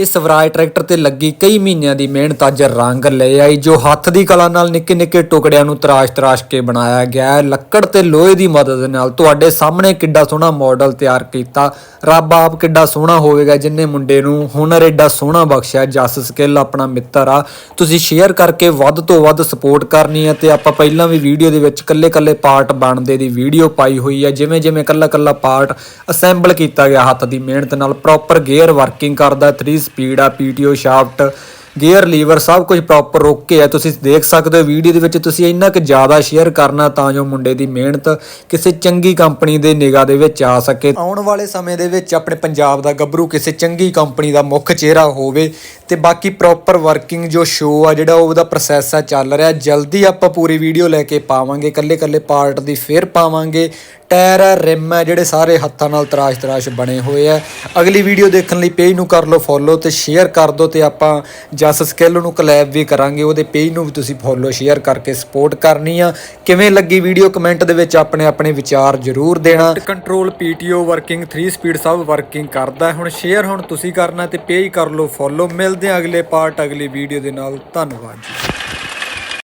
ਇਹ ਸਵਰਾਜ ਟਰੈਕਟਰ ਤੇ ਲੱਗੀ ਕਈ ਮਹੀਨਿਆਂ ਦੀ ਮਿਹਨਤ ਅੱਜ ਰੰਗ ਲੈ ਆਈ, ਜੋ ਹੱਥ ਦੀ ਕਲਾ ਨਾਲ ਨਿੱਕੇ ਨਿੱਕੇ ਟੁਕੜਿਆਂ ਨੂੰ ਤਰਾਸ਼-ਤਰਾਸ਼ ਕੇ ਬਣਾਇਆ ਗਿਆ ਹੈ। ਲੱਕੜ ਤੇ ਲੋਹੇ ਦੀ ਮਦਦ ਨਾਲ ਤੁਹਾਡੇ ਸਾਹਮਣੇ ਕਿੱਡਾ ਸੋਹਣਾ ਮਾਡਲ ਤਿਆਰ ਕੀਤਾ। ਰੱਬ ਆਪ ਕਿੱਡਾ ਸੋਹਣਾ ਹੋਵੇਗਾ, ਜਿੰਨੇ ਮੁੰਡੇ ਨੂੰ ਹੁਨਰ ਏਡਾ ਸੋਹਣਾ ਬਖਸ਼ਿਆ ਜਸ ਸਕਿੱਲ ਆਪਣਾ ਮਿੱਤਰ ਆ। ਤੁਸੀਂ ਸ਼ੇਅਰ ਕਰਕੇ ਵੱਧ ਤੋਂ ਵੱਧ ਸਪੋਰਟ ਕਰਨੀ ਹੈ ਤੇ ਆਪਾਂ ਪਹਿਲਾਂ ਵੀ ਵੀਡੀਓ ਦੇ ਵਿੱਚ ਕੱਲੇ-ਕੱਲੇ ਪਾਰਟ ਬਣਦੇ ਦੀ ਵੀਡੀਓ ਪਾਈ ਹੋਈ ਹੈ। ਜਿਵੇਂ ਜਿਵੇਂ ਕੱਲਾ-ਕੱਲਾ ਪਾਰਟ ਅਸੈਂਬਲ ਕੀਤਾ ਗਿਆ, ਹੱਥ ਦੀ ਮਿਹਨਤ ਨਾਲ ਪ੍ਰੋਪਰ ਗੇਅਰ ਵਰਕਿੰਗ ਕਰਦਾ 3 ਸਪੀਡ ਆ ਪੀਟੀਓ ਸ਼ਾਫਟ ਗੇਅਰ ਲੀਵਰ ਸਭ ਕੁਝ ਪ੍ਰੋਪਰ ਓਕੇ ਹੈ ਤੁਸੀਂ ਦੇਖ ਸਕਦੇ ਹੋ ਵੀਡੀਓ ਦੇ ਵਿੱਚ ਤੁਸੀਂ ਇੰਨਾ ਕੁ ਜ਼ਿਆਦਾ ਸ਼ੇਅਰ ਕਰਨਾ ਤਾਂ ਜੋ ਮੁੰਡੇ ਦੀ ਮਿਹਨਤ ਕਿਸੇ ਚੰਗੀ ਕੰਪਨੀ ਦੇ ਨਿਗਾਹ ਦੇ ਵਿੱਚ ਆ ਸਕੇ। ਆਉਣ ਵਾਲੇ ਸਮੇਂ ਦੇ ਵਿੱਚ ਆਪਣੇ ਪੰਜਾਬ ਦਾ ਗੱਭਰੂ ਕਿਸੇ ਚੰਗੀ ਕੰਪਨੀ ਦਾ ਮੁੱਖ ਚਿਹਰਾ ਹੋਵੇ ਤੇ ਬਾਕੀ ਪ੍ਰੋਪਰ ਵਰਕਿੰਗ ਜੋ ਸ਼ੋ ਆ ਜਿਹੜਾ ਉਹਦਾ ਪ੍ਰੋਸੈਸ ਆ ਚੱਲ ਰਿਹਾ। ਜਲਦੀ ਆਪਾਂ ਪੂਰੀ ਵੀਡੀਓ ਲੈ ਕੇ ਪਾਵਾਂਗੇ ਕੱਲੇ ਕੱਲੇ ਪਾਰਟ ਦੀ ਫੇਰ ਪਾਵਾਂਗੇ। ਟਾਇਰ ਹੈ ਰਿਮ ਹੈ ਜਿਹੜੇ ਸਾਰੇ ਹੱਥਾਂ ਨਾਲ ਤਰਾਸ਼-ਤਰਾਸ਼ ਬਣੇ ਹੋਏ ਆ। ਅਗਲੀ ਵੀਡੀਓ ਦੇਖਣ ਲਈ ਪੇਜ ਨੂੰ ਕਰ ਲਓ ਫੋਲੋ ਤੇ ਸ਼ੇਅਰ ਕਰ ਦਿਓ ਤੇ ਆਪਾਂ ਜਸ ਸਕਿੱਲ ਨੂੰ ਕਲੈਬ ਵੀ ਕਰਾਂਗੇ। ਉਹਦੇ ਪੇਜ ਨੂੰ ਵੀ ਤੁਸੀਂ ਫੋਲੋ ਸ਼ੇਅਰ ਕਰਕੇ ਸਪੋਰਟ ਕਰਨੀ ਆ। ਕਿਵੇਂ ਲੱਗੀ ਵੀਡੀਓ? ਕਮੈਂਟ ਦੇ ਵਿੱਚ ਆਪਣੇ ਆਪਣੇ ਵਿਚਾਰ ਜ਼ਰੂਰ ਦੇਣਾ। ਕੰਟਰੋਲ ਪੀਟੀਓ ਵਰਕਿੰਗ 3 ਸਪੀਡ ਸਭ ਵਰਕਿੰਗ ਕਰਦਾ। ਹੁਣ ਸ਼ੇਅਰ ਹੁਣ ਤੁਸੀਂ ਕਰਨਾ ਤੇ ਪੇਜ ਕਰ ਲਓ ਫੋਲੋ ਮਿਲਦੇ ਆ ਅਗਲੇ ਪਾਰਟ ਅਗਲੀ ਵੀਡੀਓ ਦੇ ਨਾਲ। ਧੰਨਵਾਦ ਜੀ।